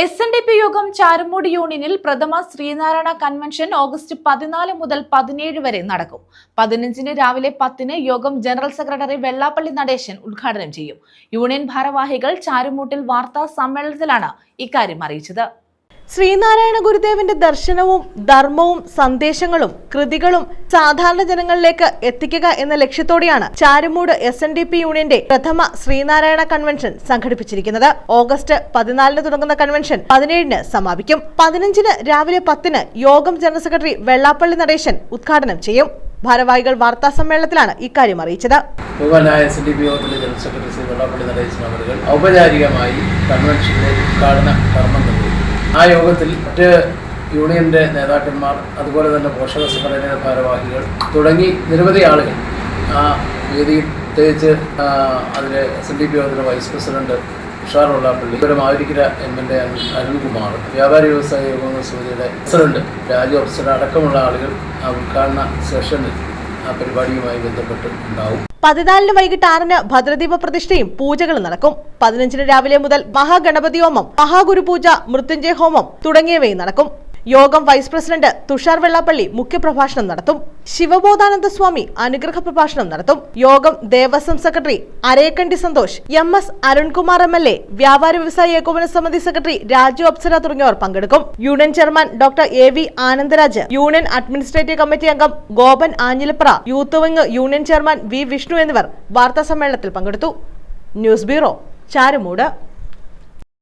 S N D P യോഗം ചാരുമൂടി യൂണിയനിൽ പ്രഥമ ശ്രീനാരായണ കൺവെൻഷൻ ഓഗസ്റ്റ് പതിനാല് മുതൽ പതിനേഴ് വരെ നടക്കും. പതിനഞ്ചിന് രാവിലെ പത്തിന് യോഗം ജനറൽ സെക്രട്ടറി വെള്ളാപ്പള്ളി നടേശൻ ഉദ്ഘാടനം ചെയ്യും. യൂണിയൻ ഭാരവാഹികൾ ചാരുമൂട്ടിൽ വാർത്താ സമ്മേളനത്തിലാണ് ഇക്കാര്യം അറിയിച്ചത്. ശ്രീനാരായണ ഗുരുദേവന്റെ ദർശനവും ധർമ്മവും സന്ദേശങ്ങളും കൃതികളും സാധാരണ ജനങ്ങളിലേക്ക് എത്തിക്കുക എന്ന ലക്ഷ്യത്തോടെയാണ് Charummood S N D P യൂണിയന്റെ പ്രഥമ ശ്രീനാരായണ കൺവെൻഷൻ സംഘടിപ്പിച്ചിരിക്കുന്നത്. ഓഗസ്റ്റ് പതിനാലിന് തുടങ്ങുന്ന കൺവെൻഷൻ പതിനേഴിന് സമാപിക്കും. പതിനഞ്ചിന് രാവിലെ പത്തിന് യോഗം ജനറൽ സെക്രട്ടറി വെള്ളാപ്പള്ളി നടേശൻ ഉദ്ഘാടനം ചെയ്യും. ഭാരവാഹികൾ വാർത്താ സമ്മേളനത്തിലാണ് ഇക്കാര്യം അറിയിച്ചത്. ഔപചാരികമായി കൺവെൻഷന്റെ ഉദ്ഘാടന കർമ്മം ആ യോഗത്തിൽ മറ്റ് യൂണിയന്റെ നേതാക്കന്മാർ അതുപോലെ തന്നെ പോഷക സംഘടനയുടെ ഭാരവാഹികൾ തുടങ്ങി നിരവധി ആളുകൾ ആ വേദിയിൽ പ്രത്യേകിച്ച് അതിലെ എസ് എൻ ഡി പി യോഗത്തിന്റെ വൈസ് പ്രസിഡന്റ് ഉഷാറുള്ള വെള്ളാപ്പള്ളി ഇവരെ Mavelikkara M L A Arunkumar വ്യാപാരി വ്യവസായ യോഗങ്ങൾ സമിതിയുടെ പ്രസിഡന്റ് രാജു അഫ്സർ അടക്കമുള്ള ആളുകൾ ആ ഉദ്ഘാടന സെഷനിൽ ആ പരിപാടിയുമായി ബന്ധപ്പെട്ട് ഉണ്ടാവും. പതിനാലിന് വൈകിട്ട് ആറിന് ഭദ്രദീപ പ്രതിഷ്ഠയും പൂജകളും നടക്കും. പതിനഞ്ചിന് രാവിലെ മുതൽ മഹാഗണപതി ഹോമം മഹാഗുരുപൂജ മൃത്യുഞ്ജയ ഹോമം തുടങ്ങിയവയും നടക്കും. യോഗം വൈസ് പ്രസിഡന്റ് തുഷാർ വെള്ളാപ്പള്ളി മുഖ്യപ്രഭാഷണം നടത്തും. ശിവബോധാനന്ദ സ്വാമി അനുഗ്രഹ പ്രഭാഷണം നടത്തും. യോഗം Devaswom secretary Arekkandi Santhosh M S Arunkumar M L A വ്യാപാര വ്യവസായ ഏകോപന സമിതി സെക്രട്ടറി രാജു അപ്സര തുടങ്ങിയവർ പങ്കെടുക്കും. Union chairman doctor A V Anandaraj union administrative committee അംഗം Gopan Anjilapra youth wing union chairman V Vishnu എന്നിവർ വാർത്താ സമ്മേളനത്തിൽ പങ്കെടുത്തു. News bureau Charummood.